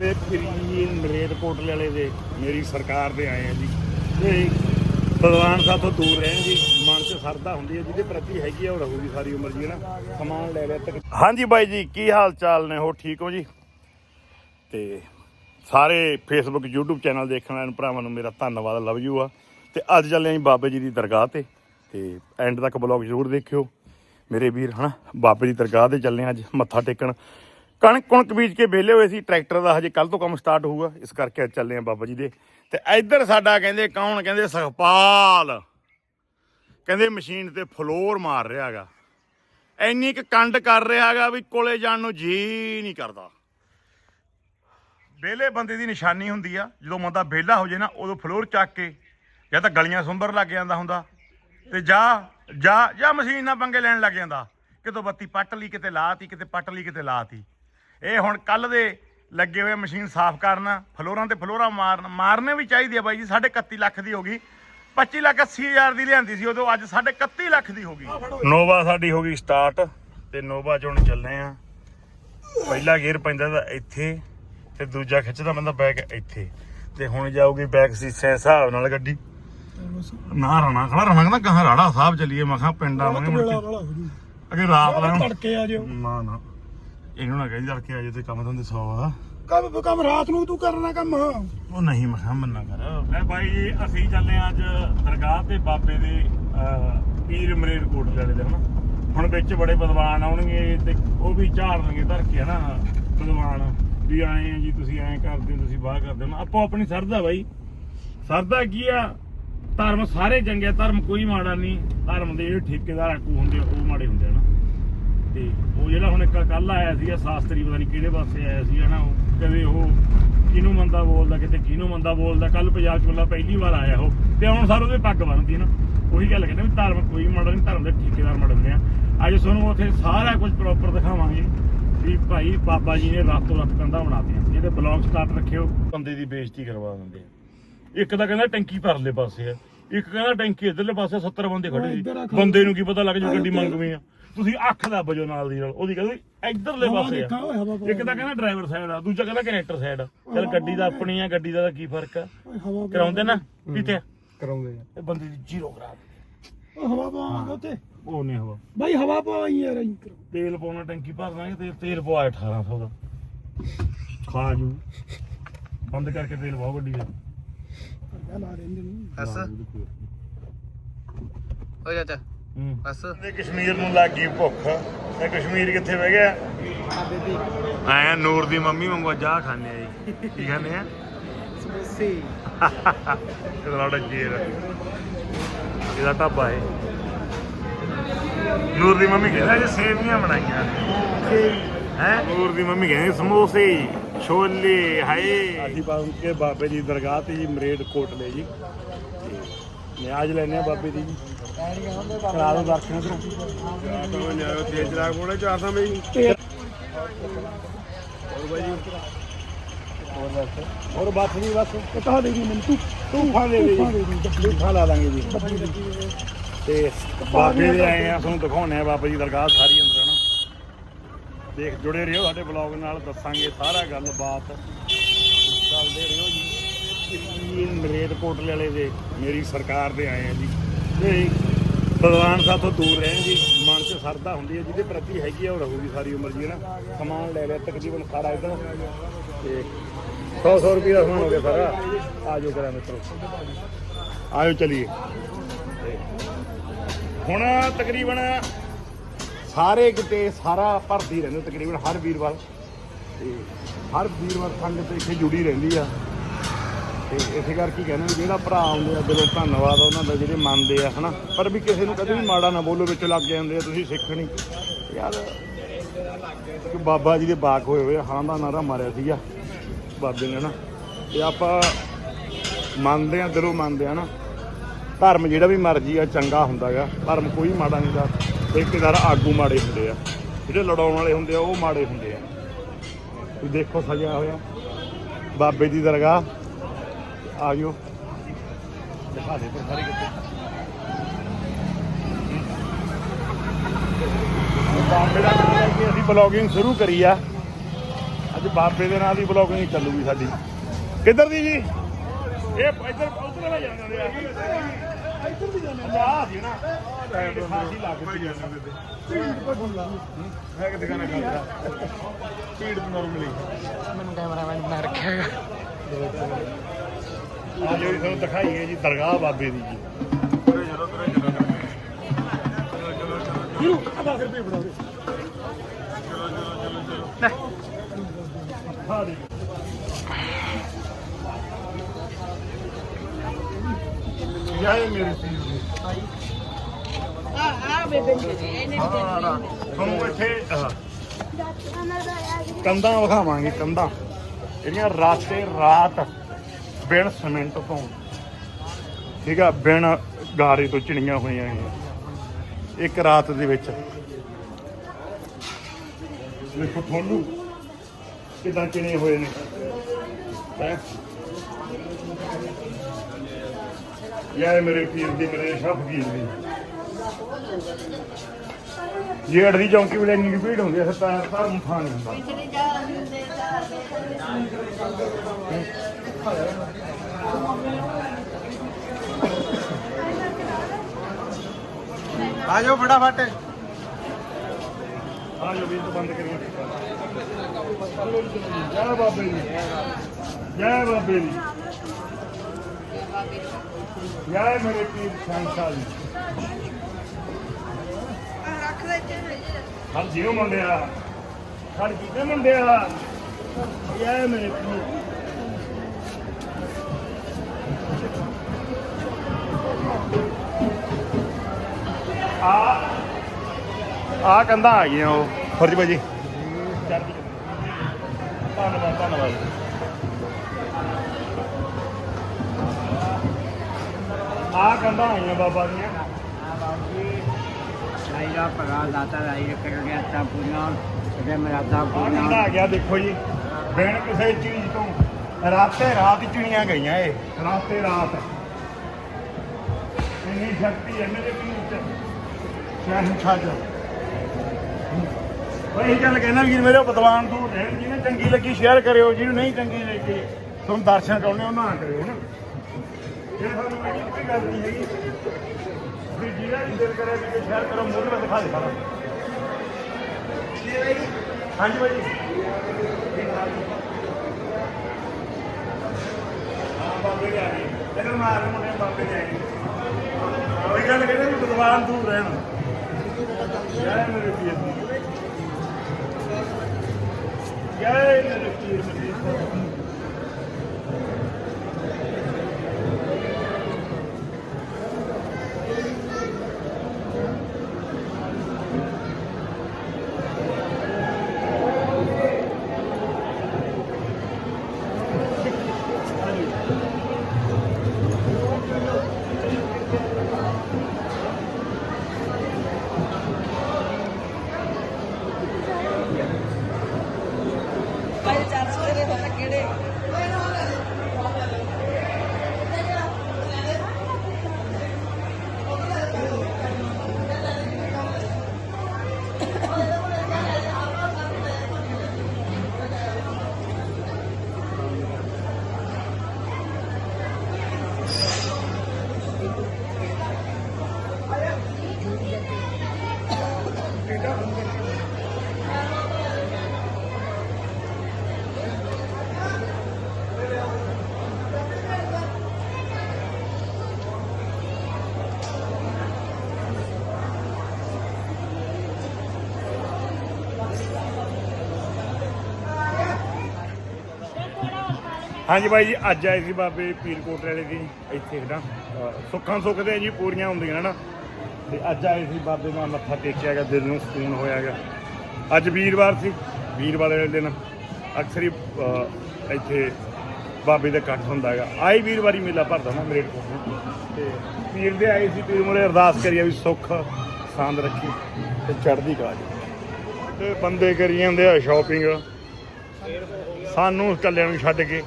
ਤੇ ਫਰੀ ਨਰੇਤ ਵਾਲੇ ਦੇ, ਮੇਰੀ ਸਰਕਾਰ ਦੇ ਆਏ ਆ ਜੀ। ਤੇ ਭਗਵਾਨ ਸਾਹਿਬ ਤੋਂ ਦੂਰ ਰਹਿਣ ਜੀ ਮਨ 'ਚ ਸਰਦਾ ਹੁੰਦੀ ਹੈ, ਜਿਹਦੇ ਪ੍ਰਤੀ ਹੈਗੀ ਆ, ਉਹ ਰਹੂਗੀ ਸਾਰੀ ਉਮਰ ਜੀ ਨਾ? ਸਮਾਨ ਲੈ ਲਿਆ ਤੱਕ। ਹਾਂਜੀ ਬਾਈ ਜੀ, ਕੀ ਹਾਲ ਚਾਲ ਨੇ? ਹੋ ਠੀਕ ਹੋ ਜੀ? ਤੇ ਸਾਰੇ ਫੇਸਬੁੱਕ YouTube ਚੈਨਲ ਦੇਖਣ ਵਾਲਿਆਂ ਭਰਾਵਾਂ ਨੂੰ ਮੇਰਾ ਧੰਨਵਾਦ ਲਵ ਯੂ ਆ। ਤੇ ਅੱਜ ਚੱਲੇ ਆਂ ਜੀ ਬਾਬੇ ਜੀ ਦੀ ਦਰਗਾਹ ਤੇ। ਤੇ ਐਂਡ ਤੱਕ ਬਲੌਗ ਜ਼ਰੂਰ ਦੇਖਿਓ। ਮੇਰੇ ਵੀਰ, ਹਨਾ, ਬਾਬੇ ਦੀ ਦਰਗਾਹ ਤੇ ਚੱਲੇ ਅੱਜ, ਮੱਥਾ ਟੇਕਣ। ਕਣਕ ਕੁਣਕ ਬੀਜ ਕੇ ਵਿਹਲੇ ਹੋਏ ਸੀ, ਟਰੈਕਟਰ ਦਾ ਹਜੇ ਕੱਲ ਤੋਂ ਕੰਮ ਸਟਾਰਟ ਹੋਊਗਾ। ਇਸ ਕਰਕੇ ਅੱਜ ਚੱਲੇ ਆਂ ਬਾਬਾ ਜੀ ਦੇ। ਤੇ ਇੱਧਰ ਸਾਡਾ ਕਹਿੰਦੇ, ਕੌਣ? ਕਹਿੰਦੇ ਸੁਖਪਾਲ। ਕਹਿੰਦੇ ਮਸ਼ੀਨ ਤੇ ਫਲੋਰ ਮਾਰ ਰਿਹਾ ਹੈਗਾ। ਇੰਨੀ ਕੁ ਕੰਡ ਕਰ ਰਿਹਾ ਹੈਗਾ ਵੀ ਕੋਲੇ ਜਾਣ ਨੂੰ ਜੀ ਨਹੀਂ ਕਰਦਾ। ਵਿਹਲੇ ਬੰਦੇ ਦੀ ਨਿਸ਼ਾਨੀ ਹੁੰਦੀ ਆ, ਜਦੋਂ ਬੰਦਾ ਵਿਹਲਾ ਹੋ ਜੇ ਨਾ, ਉਦੋਂ ਫਲੋਰ ਚੱਕ ਕੇ ਜਾਂ ਤਾਂ ਗਲੀਆਂ ਸੁੰਬਰ ਲੱਗ ਜਾਂਦਾ ਹੁੰਦਾ, ਤੇ ਜਾਂ ਜਾਂ ਜਾਂ ਮਸ਼ੀਨ ਨਾਲ ਪੰਗੇ ਲੈਣ ਲੱਗ ਜਾਂਦਾ। ਕਿਤੋਂ ਬੱਤੀ ਪੱਟ ਲਈ, ਕਿਤੇ ਲਾਤੀ, ਕਿਤੇ ਪੱਟ ਲਈ, ਕਿਤੇ ਲਾਤੀ। ਇਹ ਹੁਣ ਕੱਲ ਦੇ ਲੱਗੇ ਹੋਏ ਮਸ਼ੀਨ ਸਾਫ਼ ਕਰਨ ਫਲੋਰਾਂ ਤੇ ਫਲੋਰਾਂ ਮਾਰਨ ਮਾਰਨੇ ਵੀ ਚਾਹੀਦੀ ਆ ਬਾਈ ਜੀ ਸਾਢੇ 31 ਲੱਖ ਦੀ ਹੋ ਗਈ। 25 ਲੱਖ 80 ਹਜ਼ਾਰ ਦੀ ਲਿਆਂਦੀ ਸੀ ਉਦੋਂ ਅੱਜ ਸਾਢੇ 31 ਲੱਖ ਦੀ ਹੋ ਗਈ। ਨੋਵਾ ਸਾਡੀ ਹੋ ਗਈ ਸਟਾਰਟ ਤੇ ਨੋਵਾ ਚ ਹੁਣ ਚੱਲੇ ਆ। ਪਹਿਲਾ ਗੇਅਰ ਪੈਂਦਾ ਤਾਂ ਇੱਥੇ ਤੇ ਦੂਜਾ ਖਿੱਚਦਾ ਬੰਦਾ ਬੈਕ ਇੱਥੇ। ਤੇ ਹੁਣ ਜਾਊਗੀ ਬੈਕ ਸੀਸੇ ਹਿਸਾਬ ਨਾਲ ਗੱਡੀ। ਨਾ ਰਣਾ ਖੜਾ ਰਣਾ ਕਹਿੰਦਾ ਕਹਾਂ ਰਾੜਾ ਸਾਹਿਬ ਚੱਲੀਏ ਮੈਂ ਕਿਹਾ ਪਿੰਡ ਕੇ। ਅਗੇ ਰਾਤ ਲੈ ਹੁਣ। ਤੜਕੇ ਆ ਜਿਓ। ਨਾ ਨਾ। ਇਹਨੂੰ ਨਾ ਕਹਿੰਦੀ ਤੜਕੇ ਆ ਜੇ ਤੇ ਕੰਮ ਧੰਦੇ ਸੌ ਆ। ਕੰਮ ਕੰਮ ਰਾਤ ਨੂੰ ਤੂੰ ਕਰਨਾ ਕੰਮ। ਉਹ ਨਹੀਂ ਮੈਂ ਕਿਹਾ ਮੰਨਾ ਕਰ। ਮੈਂ ਬਾਈ ਜੀ ਅਸੀਂ ਚੱਲੇ ਹਾਂ ਅੱਜ ਦਰਗਾਹ ਤੇ ਬਾਬੇ ਦੇ ਅਹ, ਪੀਰ ਮਰੇਰ ਕੋਟ ਵਾਲੇ ਦੇ ਹਨਾ ਹੁਣ ਵਿੱਚ ਬੜੇ ਬਦਵਾਨ ਆਉਣਗੇ ਤੇ ਉਹ ਵੀ ਝਾੜਨਗੇ ਧਰ ਕੇ ਹਨਾ? ਬਦਵਾਨ ਵੀ ਆਏ ਆ ਜੀ ਤੁਸੀਂ ਐਂ ਕਰਦੇ ਹੋ, ਤੁਸੀਂ ਬਾਹ ਕਰਦੇ ਹੋ। ਆਪੋ ਆਪਣੀ ਸਰਦਾ ਬਾਈ। ਸਰਦਾ ਕੀ ਆ? ਧਰਮ ਸਾਰੇ ਚੰਗੇ ਆ, ਧਰਮ ਕੋਈ ਮਾੜਾ ਨਹੀਂ। ਧਰਮ ਦੇ ਜਿਹੜੇ ਠੇਕੇਦਾਰ ਆਕੂ ਹੁੰਦੇ ਆ, ਉਹ ਮਾੜੇ ਹੁੰਦੇ ਆ ਨਾ ਤੇ ਉਹ ਜਿਹੜਾ ਹੁਣ ਇੱਕ ਕੱਲ ਆਇਆ ਸੀਗਾ ਸ਼ਾਸਤਰੀ ਪਤਾ ਨਹੀਂ ਕਿਹੜੇ ਪਾਸੇ ਆਇਆ ਸੀ ਹਨਾ ਉਹ ਕਦੇ ਉਹ ਕਿਹਨੂੰ ਮੰਦਾ ਬੋਲਦਾ ਕਿਤੇ ਕਿਹਨੂੰ ਮੰਦਾ ਬੋਲਦਾ ਕੱਲ ਪੰਜਾਬ ਚ ਮੱਲਾ ਪਹਿਲੀ ਵਾਰ ਆਇਆ ਉਹ ਤੇ ਹੁਣ ਸਾਰ ਉਹਦੇ ਪੱਗ ਬੰਨਦੀ ਨਾ ਉਹੀ ਗੱਲ ਕਹਿੰਦੇ ਵੀ ਧਰਮ ਕੋਈ ਮਾੜਾ ਨਹੀਂ ਧਰਮ ਦੇ ਠੇਕੇਦਾਰ ਮਾੜੇ ਹੁੰਦੇ ਆ। ਅੱਜ ਤੁਹਾਨੂੰ ਉੱਥੇ ਸਾਰਾ ਕੁਝ ਪ੍ਰੋਪਰ ਦਿਖਾਵਾਂਗੇ ਵੀ ਭਾਈ ਬਾਬਾ ਜੀ ਨੇ ਰਾਤੋਂ ਰਾਤ ਕੰਧਾਂ ਬਣਾਤੀਆਂ ਜਿਹਦੇ ਬਲੌਗ ਸਟਾਰਟ ਰੱਖਿਓ। ਬੰਦੇ ਦੀ ਬੇਇੱਜ਼ਤੀ ਕਰਵਾ ਦਿੰਦੇ ਆ। ਇੱਕ ਤਾਂ ਕਹਿੰਦਾ ਟੈਂਕੀ ਪਰਲੇ ਪਾਸੇ ਆ ਇੱਕ ਕਹਿੰਦਾ ਟੈਂਕੀ ਇਧਰਲੇ ਪਾਸੇ 70 ਬੰਦੇ ਸੀ। ਖੜੋ। ਬੰਦੇ ਨੂੰ ਕੀ ਪਤਾ ਲੱਗ ਜੂ ਗੱਡੀ ਮੰਗਵੀਂ ਆ। ਤੁਸੀਂ ਅੱਖ ਦਾ ਵਜੋ ਨਾਲ ਦੀ ਨਾਲ। ਉਹਦੀ ਕਹਿੰਦੀ ਇਧਰਲੇ ਪਾਸੇ ਆ। ਇੱਕ ਤਾਂ ਕਹਿੰਦਾ ਡਰਾਈਵਰ ਸਾਈਡ ਆ ਦੂਜਾ ਕਹਿੰਦਾ ਕਨੈਕਟਰ ਸਾਈਡ ਚਲ ਗੱਡੀ ਦਾ ਆਪਣੀ ਆ ਗੱਡੀ ਦਾ ਤਾਂ ਕੀ ਫ਼ਰਕ ਆ? ਕਰਾਉਂਦੇ ਨਾ ਪੀਤੇ ਕਰਾਉਂਦੇ ਇਹ ਬੰਦੇ ਦੀ ਜ਼ੀਰੋ ਕਰਾ। ਓ ਹਵਾ ਪਾਵਾਂਗੇ ਉੱਤੇ ਉਹ ਨਹੀਂ ਹਵਾ। ਬਾਈ ਹਵਾ ਪਵਾਈ ਯਾਰ ਕਰੋ। ਤੇਲ ਪਾਉਣਾ ਟੈਂਕੀ ਭਰ ਦਾਂਗੇ ਤੇ ਤੇਲ ਪਵਾ 1800 ਦਾ। ਖਾ ਜੂ। ਬੰਦ ਕਰਕੇ ਤੇਲ ਪਾਓ ਗੱਡੀ ਦੇ। ਲਾ ਨੂੰ। ਹੋ ਚਾਚਾ। ਹੂੰ ਬਸ। ਤੇ ਕਸ਼ਮੀਰ ਨੂੰ ਲੱਗ ਗਈ ਭੁੱਖ। ਤੇ ਕਸ਼ਮੀਰ ਕਿੱਥੇ ਬਹਿ ਗਿਆ? ਆਇਆ ਨੂਰ ਦੀ ਮੰਮੀ ਵਾਂਗੂ ਚਾਹ ਖਾਣੇ ਆ ਜੀ। ਕੀ ਖਾਣੇ ਆ? ਸਮੋਸੇ। ਇਹਦਾ ਲੜਾ ਜੇਰ ਇਹਦਾ ਢਾਬਾ ਹੈ ਨੂਰ ਦੀ ਮੰਮੀ ਕਹਿੰਦਾ ਜੇ ਸੇਵੀਆਂ ਬਣਾਈਆਂ ਹੈ? ਨੂਰ ਦੀ ਮੰਮੀ ਕਹਿੰਦੀ ਸਮੋਸੇ ਛੋਲੇ ਹਾਏ। ਅਸੀਂ ਬਾਬੇ ਦੀ ਦਰਗਾਹ ਤੇ ਜੀ ਮਰੇਡ ਕੋਟਲੇ ਜੀ। ਤੇ ਮੈਂ ਅੱਜ ਲੈਣੇ ਆ ਬਾਬੇ ਦੀ ਜੀ। ਕਰਾ ਦੋ ਦਰਸ਼ਨ ਇਧਰੋਂ। ਤੇਜ ਰਾਗ ਬੋਲੇ ਚਾਰ ਸਾਂ ਬਈ ਹੋਰ ਬਾਈ ਜੀ ਹੋਰ ਬਸ ਹੋਰ ਬਸ ਨਹੀਂ ਬਸ ਪਤਾ ਦੇ ਦੀ। ਮੈਨੂੰ ਤੂੰ ਖਾ ਦੇ ਜੀ ਖਾ ਲਾ ਲਾਂਗੇ ਜੀ। ਤੇ ਬਾਬੇ ਦੇ ਆਏ ਆ ਤੁਹਾਨੂੰ ਦਿਖਾਉਣੇ ਆ ਬਾਬਾ ਜੀ ਦਰਗਾਹ ਸਾਰੀ ਅੰਦਰ ਨਾ ਦੇਖ ਜੁੜੇ ਰਹੋ ਸਾਡੇ ਬਲੌਗ ਨਾਲ ਦੱਸਾਂਗੇ ਸਾਰਾ ਗੱਲਬਾਤ। ਚੱਲਦੇ ਰਹੋ ਜੀ। ਨਰੇਤ ਕੋਟਲੇ ਵਾਲੇ ਦੇ ਮੇਰੀ ਸਰਕਾਰ ਦੇ ਆਏ ਆ ਜੀ। ਤੇ ਭਗਵਾਨ ਸਾਹਿਬ ਤੋਂ ਦੂਰ ਰਹਿਣ ਦੀ ਮਨ 'ਚ ਸਰਦਾ ਹੁੰਦੀ ਹੈ, ਜਿਹਦੇ ਪ੍ਰਤੀ ਹੈਗੀ ਆ, ਉਹ ਰਹੂਗੀ ਸਾਰੀ ਉਮਰ ਜੀ ਨਾ? ਸਮਾਨ ਲੈ ਲਿਆ, ਤਕਰੀਬਨ ਸਾਰਾ ਇਧਰ ਤੇ 100 100 ਰੁਪਏ ਦਾ ਸਮਾਨ ਹੋ ਗਿਆ ਸਾਰਾ। ਆਜੋ ਕਰਾਂ ਮਿੱਤਰੋ। ਆਜੋ ਚਲੀਏ। ਹੁਣ ਤਕਰੀਬਨ ਸਾਰੇ ਕਿਤੇ ਸਾਰਾ ਭਰਦੀ ਰਹਿੰਦੇ ਤਕਰੀਬਨ ਹਰ ਵੀਰਵਾਰ। ਤੇ ਹਰ ਵੀਰਵਾਰ ਸੰਗਤ ਇੱਥੇ ਜੁੜੀ ਰਹਿੰਦੀ ਆ। ਤੇ ਇਸੇ ਕਰਕੇ ਕਹਿੰਦੇ ਵੀ ਜਿਹੜਾ ਭਰਾ ਆਉਂਦੇ ਆ ਦਿਲੋਂ ਧੰਨਵਾਦ ਉਹਨਾਂ ਦਾ ਜਿਹੜੇ ਮੰਨਦੇ ਆ ਹਨਾ? ਪਰ ਵੀ ਕਿਸੇ ਨੂੰ ਕਦੇ ਵੀ ਮਾੜਾ ਨਾ ਬੋਲੋ ਵਿੱਚ ਲੱਗ ਜਾਂਦੇ ਆ ਤੁਸੀਂ ਸਿੱਖ ਨਹੀਂ। ਯਾਰ ਕਿ ਬਾਬਾ ਜੀ ਦੇ ਬਾਕ ਹੋਏ ਹੋਏ ਆ, ਹਾਂ ਦਾ ਨਾਰਾ ਮਾਰਿਆ ਸੀਗਾ ਬਾਬੇ ਨੇ ਨਾ ਤੇ ਆਪਾਂ ਮੰਨਦੇ ਆ ਦਿਲੋਂ ਮੰਨਦੇ ਆ ਨਾ ਧਰਮ ਜਿਹੜਾ ਵੀ ਮਰਜ਼ੀ ਆ ਚੰਗਾ ਹੁੰਦਾਗਾ। ਧਰਮ ਕੋਈ ਮਾੜਾ ਨਹੀਂ ਦਾ ਠੇਕੇਦਾਰ ਆਗੂ ਮਾੜੇ ਹੁੰਦੇ ਆ। ਜਿਹੜੇ ਲੜਾਉਣ ਵਾਲੇ ਹੁੰਦੇ ਆ ਉਹ ਮਾੜੇ ਹੁੰਦੇ ਆ। ਤੁਸੀਂ ਦੇਖੋ ਸਜਿਆ ਹੋਇਆ। ਬਾਬੇ ਦੀ ਦਰਗਾਹ। ਆ ਗਿਓ ਦਿਖਾ ਦੇ ਪਰ ਸਾਰੇ ਕਿੱਥੇ ਬਾਬੇ ਦਾ ਕਹਿੰਦਾ ਕਿ ਅਸੀਂ ਬਲੌਗਿੰਗ ਸ਼ੁਰੂ ਕਰੀ ਆ। ਅੱਜ ਬਾਬੇ ਦੇ ਨਾਂ ਦੀ ਬਲੌਗਿੰਗ ਚੱਲੂਗੀ ਸਾਡੀ। ਕਿੱਧਰ ਦੀ ਜੀ? ਇਹ ਇੱਧਰ ਉਧਰ ਲੈ ਜਾਂਦੇ ਆ। ਇੱਧਰ ਵੀ ਜਾਂਦੇ ਆ ਸੀ ਨਾ। ਸਾਡੀ ਲੱਗਦੀ ਆ ਹੈ ਕਿ ਦੁਕਾਨਾਂ ਕਰਦਾ ਸਪੀਡ ਨਾਰਮਲੀ ਮੈਨੂੰ ਕੈਮਰਾਮੈਨ ਬਣਾ ਰੱਖਿਆ ਹੈਗਾ। ਆ ਜਿਹੜੀ ਤੁਹਾਨੂੰ ਦਿਖਾਈ ਹੈ ਜੀ ਦਰਗਾਹ ਬਾਬੇ ਦੀ ਜੀ। ਇਹਨੂੰ ਆ 10 ਰੁਪਏ ਫੜਾ ਦੇ ਹਾਂ ਜੀ। ਯਾਰ ਮੇਰੇ ਪੀਰ ਦੀ ਹਾਂ ਨਾ ਤੁਹਾਨੂੰ ਇੱਥੇ ਆਹ, ਕੰਧਾਂ ਵਿਖਾਵਾਂਗੇ ਕੰਧਾਂ। ਜਿਹੜੀਆਂ ਰਾਤੇ ਰਾਤ ਬਿਨ ਸੀਮੈਂਟ ਤੋਂ। ਠੀਕ ਆ, ਬਿਨ ਗਾਰੇ ਤੋਂ ਚਿਣੀਆਂ ਹੋਈਆਂ ਨੇ। ਇੱਕ ਰਾਤ ਦੇ ਵਿੱਚ। ਦੇਖੋ ਤੁਹਾਨੂੰ ਕਿਦਾਂ ਚਿਣੇ ਹੋਏ ਨੇ। ਹੈਂ? ਮੇਰੇ ਪੀਰ ਦੀ ਮੇਰੇ ਸ਼ਾਹ ਫਕੀਰ ਦੀ। ਜੇੜ ਦੀ ਚੌਂਕੀ ਵੇਲੇ ਇੰਨੀ ਕੁ ਭੀੜ ਹੁੰਦੀ ਐ ਸਤਾਰ ਸਾਰ ਮੁਠਾ ਹੁੰਦਾ। ਆ ਜਾਓ ਫਟਾਫਟ। ਆ ਜੋ ਵੀ ਤੋਂ ਬੰਦ ਕਰੀਏ। ਜੈ ਬਾਬੇ ਜੀ ਜੈ ਬਾਬੇ ਦੀ। ਜੈ ਮੇਰੇ ਪੀਰ ਸ਼ਾਂਸ਼ਾਹ ਜੀ। ਹਰ ਜਿਉ ਮੁੰਡਿਆ। ਹਰ ਕਿਤੇ ਮੁੰਡਿਆ। ਜੈ ਮੇਰੇ ਪੀਰ। ਆ ਆ ਕੰਧਾਂ ਆ ਗਈਆਂ ਉਹ। ਫਰਜ ਭਾਜੀ। ਚੜ੍ਹਦੀ ਕਲਾ। ਧੰਨਵਾਦ ਧੰਨਵਾਦ। ਆ ਕੰਧਾਂ ਆਈਆਂ ਬਾਬਾ ਦੀਆਂ। ਲਾਈਰਾ ਪਗਾ ਦਾਤਾ ਲਾਈ ਕਰ ਗਿਆ ਤਾਂ ਪੂਰੀਆਂ ਤੇ ਮਰਾਦਾ ਆ ਪੂਰੀਆਂ ਆ ਗਿਆ ਦੇਖੋ ਜੀ। ਬਿਨ ਕਿਸੇ ਚੀਜ਼ ਤੋਂ ਰਾਤੇ ਰਾਤ ਚੁਣੀਆਂ ਗਈਆਂ ਇਹ। ਰਾਤੇ ਰਾਤ। ਇੰਨੀ ਸ਼ਕਤੀ ਹੈ ਪੀਰ ਚ। ਸ਼ਹਿਨਸ਼ਾਹ ਚ ਬਈ ਇਹ ਗੱਲ ਕਹਿਣਾ ਵੀਰ, ਮੇਰੇ ਵਿਦਵਾਨ ਤੋਂ ਰਹਿਣ ਜਿਹਨੇ ਚੰਗੀ ਲੱਗੀ ਸ਼ੇਅਰ ਕਰਿਓ, ਜਿਹਨੂੰ ਨਹੀਂ ਚੰਗੀ ਲੱਗੀ, ਤੁਹਾਨੂੰ ਦਰਸ਼ਨ ਕਰਾਉਣੇ, ਉਹ ਨਾ ਕਰਿਓ ਨਾ ਇਹ ਸਾਨੂੰ ਕੋਈ ਗੱਲ ਨਹੀਂ ਹੈਗੀ। ਵੀ ਜਿਹੜਾ ਵੀ ਦਿਲ ਕਰੇ ਵੀ ਸ਼ੇਅਰ ਕਰੋ ਮੂਹਰੇ ਮੈਂ ਦਿਖਾ ਦੇ ਸਾਰਾ ਹਾਂਜੀ ਭਾਈ ਹਾਂ, ਬਾਬੇ ਦੇ ਆ ਗਏ। ਇਹਨੂੰ ਮਾਰ ਮੁੰਡੇ ਬਾਬੇ ਦੇ ਆ ਗਏ। ਉਹੀ ਗੱਲ ਕਹਿੰਦੇ ਵੀ ਵਿਦਵਾਨ ਦੂਰ ਰਹਿਣ। Gel verip 20. Gel verip 20. ਹਾਂਜੀ ਬਾਈ ਜੀ, ਅੱਜ ਆਏ ਸੀ ਬਾਬੇ ਪੀਰਕੋਟ ਵਾਲੇ ਦੀ ਇੱਥੇ ਨਾ ਅਹ ਸੁੱਖਾਂ ਸੁੱਖਦੇ ਜੀ ਪੂਰੀਆਂ ਹੁੰਦੀਆਂ ਨਾ ਤੇ ਅੱਜ ਆਏ ਸੀ ਬਾਬੇ ਨਾਲ ਮੱਥਾ ਟੇਕਿਆ ਗਿਆ, ਦਿਲ ਨੂੰ ਸਕੂਨ ਹੋਇਆ ਹੋਇਆਗਾ ਅੱਜ ਵੀਰਵਾਰ ਸੀ ਵੀਰਵਾਰ ਵਾਲੇ ਦਿਨ। ਅਕਸਰ ਹੀ ਇੱਥੇ ਬਾਬੇ ਦਾ ਇਕੱਠ ਹੁੰਦਾ ਹੈਗਾ। ਆਈ ਵੀਰਵਾਰੀ ਮੇਲਾ ਭਰਦਾ ਨਾ ਮੇਰੇ ਕੋਲ। ਤੇ ਪੀਰ ਦੇ ਆਏ ਸੀ, ਪੀਰ ਮੁਰੇ ਅਰਦਾਸ ਕਰੀਆ ਵੀ ਸੁੱਖ, ਸਾਂਦ ਰੱਖੀ ਤੇ ਚੜ੍ਹਦੀ ਕਲਾ ਜੀ ਤੇ ਬੰਦੇ ਕਰੀ ਜਾਂਦੇ ਆ ਸ਼ਾਪਿੰਗ ਸਾਨੂੰ ਇਕੱਲਿਆਂ ਨੂੰ ਛੱਡ ਕੇ।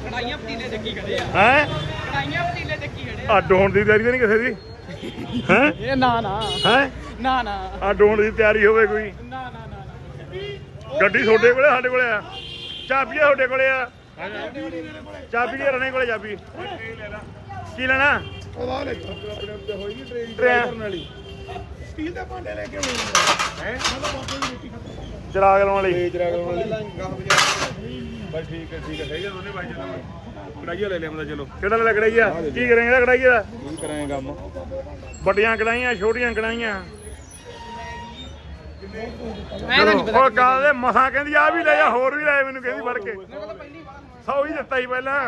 ਕੜਾਈਆਂ ਪਤੀਲੇ ਚੱਕੀ ਖੜੇ ਆ? ਹੈ? ਕੜਾਈਆਂ ਪਤੀਲੇ ਚੱਕੀ ਖੜੇ ਅੱਡ ਹੋਣ ਦੀ ਤਿਆਰੀ ਤਾਂ ਨਹੀਂ ਕਿਸੇ ਦੀ? ਹੈ? ਇਹ ਨਾ ਨਾ। ਹੈ? ਨਾ ਨਾ। ਅੱਡ ਹੋਣ ਦੀ ਤਿਆਰੀ ਹੋਵੇ ਕੋਈ। ਨਾ ਨਾ ਨਾ ਗੱਡੀ ਤੁਹਾਡੇ ਕੋਲੇ ਸਾਡੇ ਕੋਲੇ ਆ। ਚਾਬੀ ਤੁਹਾਡੇ ਕੋਲੇ ਆ। ਚਾਬੀ ਦੀ ਰਣੇ ਕੋਲੇ ਚਾਬੀ। ਕੀ ਲੈਣਾ? ਉਹਦਾ ਲੈ ਆਪਣੇ ਉੱਤੇ ਹੋਈ ਨਹੀਂ ਟ੍ਰੇਨ। ਟ੍ਰੇਨ। ਕਰਨ ਵਾਲੀ ਸਟੀਲ ਦੇ ਭਾਂਡੇ ਲੈ ਕੇ ਆਉਣੇ ਹੈ ਚਰਾਗ ਲਾਉਣ ਵਾਲੀ। ਬਸ ਠੀਕ ਹੈ ਠੀਕ ਹੈ। ਸਹੀ ਹੈ ਦੋਨੇ ਭਾਈ ਜੀ ਕੜਾਈਆ ਲੈ ਲਿਆ ਮੈਂ ਚਲੋ। ਕਿਹੜਾ ਲੈ ਕੜਾਈਆ ਕੀ ਕਰੇਂਗਾ ਕੜਾਈਆ ਦਾ ਕੀ ਕਰਾਂਗੇ ਕੰਮ? ਵੱਡੀਆਂ ਕੜਾਈਆਂ ਛੋਟੀਆਂ ਕੜਾਈਆਂ ਮੈਂ ਤਾਂ ਨਹੀਂ ਪਤਾ ਉਹ ਕਾਲ ਦੇ ਮਸਾਂ ਕਹਿੰਦੀ ਆ ਵੀ ਲੈ ਜਾ ਹੋਰ ਵੀ ਲੈ ਮੈਨੂੰ ਕਹਿੰਦੀ ਫੜ ਕੇ। ਸੌ ਹੀ ਦਿੱਤਾ ਸੀ ਪਹਿਲਾਂ।